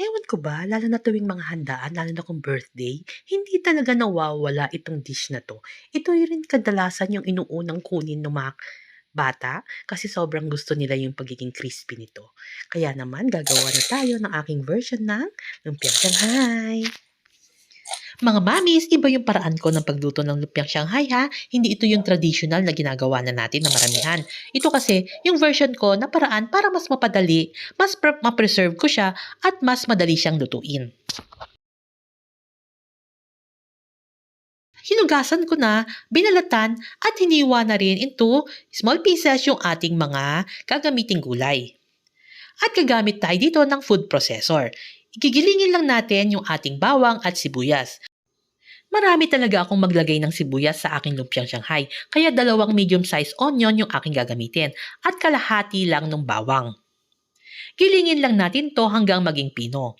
Ewan ko ba, lalo na tuwing mga handaan, lalo na kung birthday, hindi talaga nawawala itong dish na 'to. Ito rin kadalasan yung inuunang kunin ng mga bata kasi sobrang gusto nila yung pagiging crispy nito. Kaya naman gagawa na tayo ng aking version ng lumpiang Shanghai. Mga mamis, iba yung paraan ko ng pagluto ng lumpiang Shanghai ha. Hindi ito yung traditional na ginagawa na natin na maramihan. Ito kasi yung version ko na paraan para mas mapadali, mas pre- ma-preserve ko siya at mas madali siyang lutuin. Hinugasan ko na, binalatan at hiniwa na rin into small pieces yung ating mga gagamiting gulay. At gagamit tayo dito ng food processor. Igigilingin lang natin yung ating bawang at sibuyas. Marami talaga akong maglagay ng sibuyas sa aking lumpiang Shanghai, kaya dalawang medium-sized onion yung aking gagamitin at kalahati lang ng bawang. Gilingin lang natin to hanggang maging pino.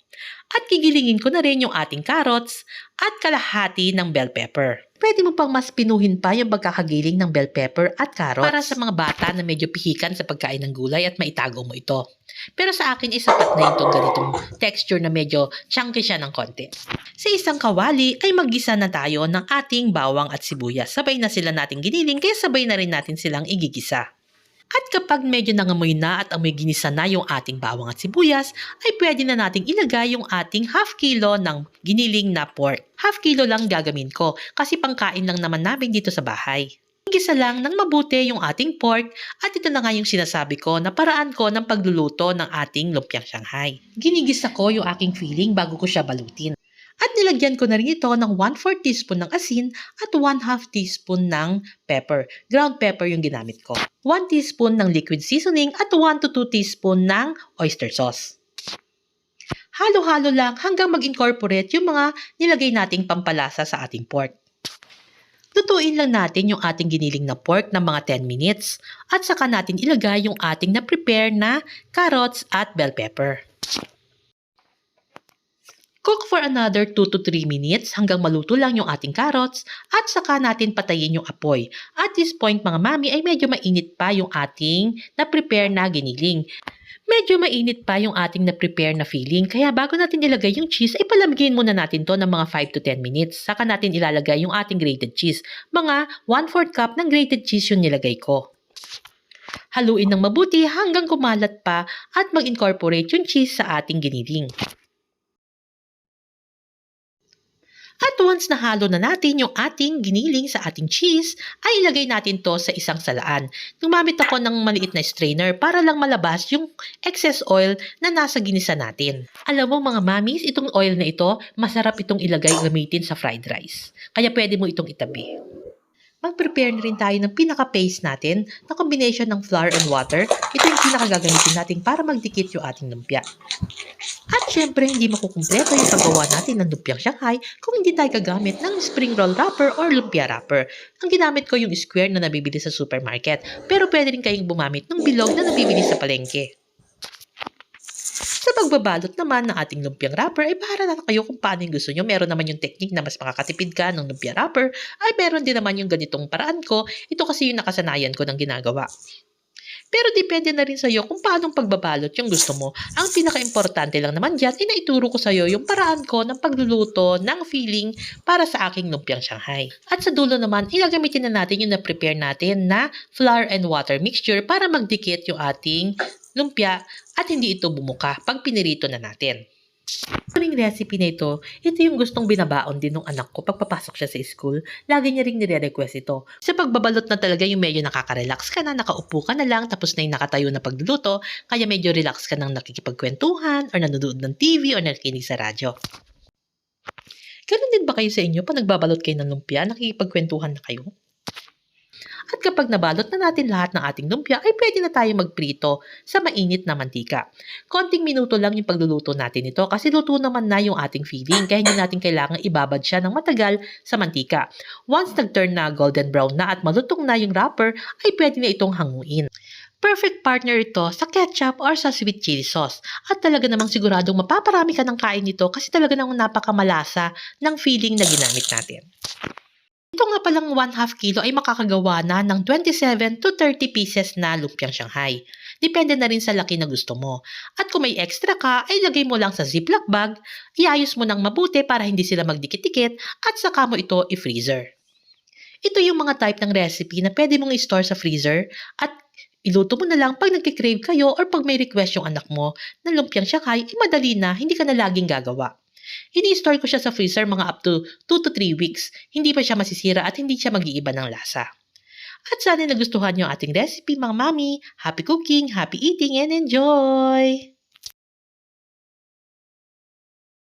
At gigilingin ko na rin yung ating carrots at kalahati ng bell pepper. Pwede mo pang mas pinuhin pa yung pagkakagiling ng bell pepper at carrots para sa mga bata na medyo pihikan sa pagkain ng gulay at maitago mo ito. Pero sa akin, isapat na itong ganitong texture na medyo chunky siya ng konti. Sa isang kawali ay maggisa na tayo ng ating bawang at sibuyas. Sabay na sila nating giniling kaya sabay na rin natin silang igigisa. At kapag medyo nangamoy na at amoy ginisa na yung ating bawang at sibuyas, ay pwede na nating ilagay yung ating half kilo ng giniling na pork. Half kilo lang gagamin ko kasi pangkain lang naman namin dito sa bahay. Igisa lang ng mabuti yung ating pork at ito na nga yung sinasabi ko na paraan ko ng pagluluto ng ating lumpiang Shanghai. Ginigisa ko yung aking filling bago ko siya balutin. At nilagyan ko na rin ito ng 1/4 teaspoon ng asin at 1/2 teaspoon ng pepper. Ground pepper yung ginamit ko. 1 teaspoon ng liquid seasoning at 1 to 2 teaspoon ng oyster sauce. Halo-halo lang hanggang mag-incorporate yung mga nilagay nating pampalasa sa ating pork. Lutuin lang natin yung ating giniling na pork ng mga 10 minutes at saka natin ilagay yung ating na-prepare na carrots at bell pepper. Cook for another 2 to 3 minutes hanggang maluto lang yung ating carrots at saka natin patayin yung apoy. At this point mga mami ay medyo mainit pa yung ating na-prepare na giniling. Medyo mainit pa yung ating na-prepare na filling kaya bago natin ilagay yung cheese ay palamigin muna natin to ng mga 5 to 10 minutes. Saka natin ilalagay yung ating grated cheese. Mga 1/4 cup ng grated cheese yung nilagay ko. Haluin ng mabuti hanggang kumalat pa at mag-incorporate yung cheese sa ating giniling. At once nahalo na natin yung ating giniling sa ating cheese, ay ilagay natin to sa isang salaan. Gumamit ako ng maliit na strainer para lang malabas yung excess oil na nasa ginisa natin. Alam mo mga mamis, itong oil na ito, masarap itong ilagay gamitin sa fried rice. Kaya pwede mo itong itabi. Mag-prepare na rin tayo ng pinaka-paste natin na combination ng flour and water. Ito yung pinaka-gagamitin natin para magdikit yung ating lumpia. At syempre, hindi makukumpleto yung paggawa natin ng lumpiang Shanghai kung hindi tayo gagamit ng spring roll wrapper or lumpia wrapper. Ang ginamit ko yung square na nabibili sa supermarket, pero pwede rin kayong bumamit ng bilog na nabibili sa palengke. Pagbabalot naman ng ating lumpiang wrapper ay para na kayo kung paano yung gusto nyo. Meron naman yung technique na mas makakatipid ka ng lumpia wrapper ay meron din naman yung ganitong paraan ko. Ito kasi yung nakasanayan ko ng ginagawa. Pero depende na rin sa'yo kung paanong pagbabalot yung gusto mo. Ang pinaka-importante lang naman dyan ay naituro ko sa'yo yung paraan ko ng pagluluto ng filling para sa aking lumpiang Shanghai. At sa dulo naman, ilagamitin na natin yung na-prepare natin na flour and water mixture para magdikit yung ating lumpia at hindi ito bumuka pag pinirito na natin. Yung recipe na ito, ito yung gustong binabaon din ng anak ko pagpapasok siya sa school. Lagi niya ring nire-request ito. Sa pagbabalot na talaga yung medyo nakaka-relax ka na, nakaupo ka na lang, tapos na yung nakatayo na pagluluto, kaya medyo relax ka nang nakikipagkwentuhan, or nanonood ng TV, or nakikinig sa radyo. Ganun din ba kayo sa inyo pag nagbabalot kayo ng lumpia, nakikipagkwentuhan na kayo? At kapag nabalot na natin lahat ng ating lumpia, ay pwede na tayo magprito sa mainit na mantika. Konting minuto lang yung pagluluto natin ito kasi luto naman na yung ating filling kaya hindi natin kailangan ibabad siya ng matagal sa mantika. Once nag-turn na golden brown na at malutong na yung wrapper, ay pwede na itong hanguin. Perfect partner ito sa ketchup or sa sweet chili sauce. At talaga namang siguradong mapaparami ka ng kain nito kasi talaga namang napakamalasa ng filling na ginamit natin. Ito nga palang 1 half kilo ay makakagawa na ng 27 to 30 pieces na lumpiang Shanghai. Depende na rin sa laki na gusto mo. At kung may extra ka, ay lagay mo lang sa ziplock bag, iayos mo ng mabuti para hindi sila magdikit-dikit at saka mo ito i-freezer. Ito yung mga type ng recipe na pwede mong i-store sa freezer at iluto mo na lang pag nagkikrave kayo or pag may request yung anak mo na lumpiang syakay, eh madali na, hindi ka na laging gagawa. Ini-store ko siya sa freezer mga up to 2 to 3 weeks. Hindi pa siya masisira at hindi siya mag-iiba ng lasa. At sana nagustuhan niyo ang ating recipe mga mami. Happy cooking, happy eating, and enjoy!